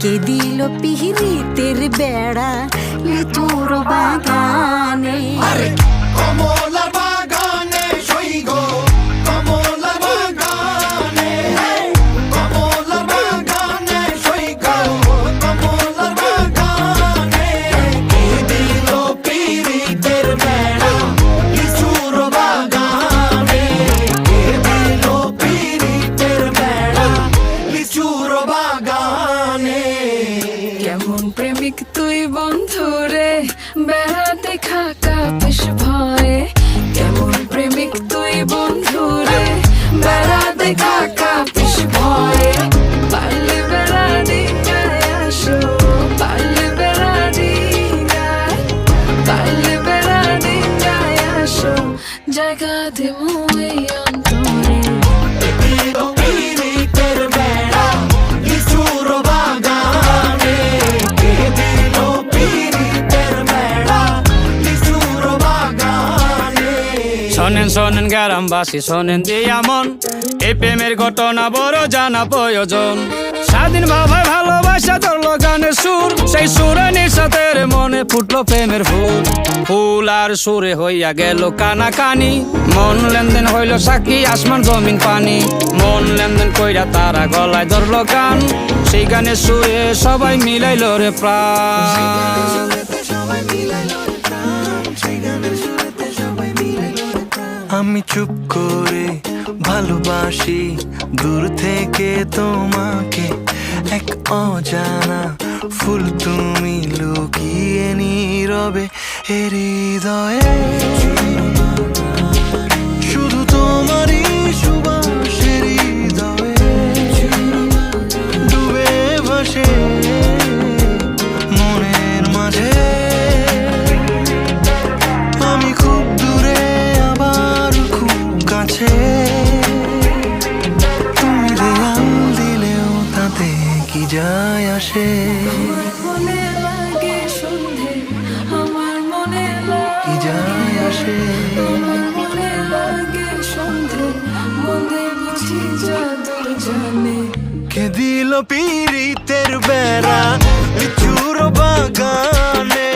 কে দিল পিহিরিতের বেড়া? লিচুর বাগানে কেমন প্রেমিক তুই বন্ধু রে? বেড়াতে খাকা বেশ ভয়ে। কেমন প্রেমিক তুই বন্ধু রে? বেড়াতে খাকা বেশ ভয়ে। জায়গা দেবো শোনেন শোনেন গ্রামবাসী শোনেন দিয়া মন। এই প্রেমের ঘটনা বড় জানা প্রয়োজন। স্বাধীন বাবাই ভালোবাসা ধরলো গানের সুর। সেই সুরে নিঃসাতের মনে ফুটলো প্রেমের ফুল। ফুল আর সুরে হইয়া গেল কানা কানি মন লেনদেন হইল সাক্ষী, আসমান জমিন পানি। মন লেনদেন কইরা তারা গলায় ধরলো গান। সেই গানের সুরে সবাই মিলাইল রে প্রাণ। আমি চুপ করে ভালোবাসি দূর থেকে তোমাকে এক অজানা ফুল তুমি লুকিয়ে নীরবে হৃদয়ে। কাছে। তুমি দেয়াল দিলেও তাতে কি যায় আসে? মনে লাগে সন্ধে আমার মনে কি যায় আসে? আমার মনে লাগে সন্ধে মনে বুঝি জাদুর জানে। কে দিল পিরিতের বেড়া লিচুর বাগানে?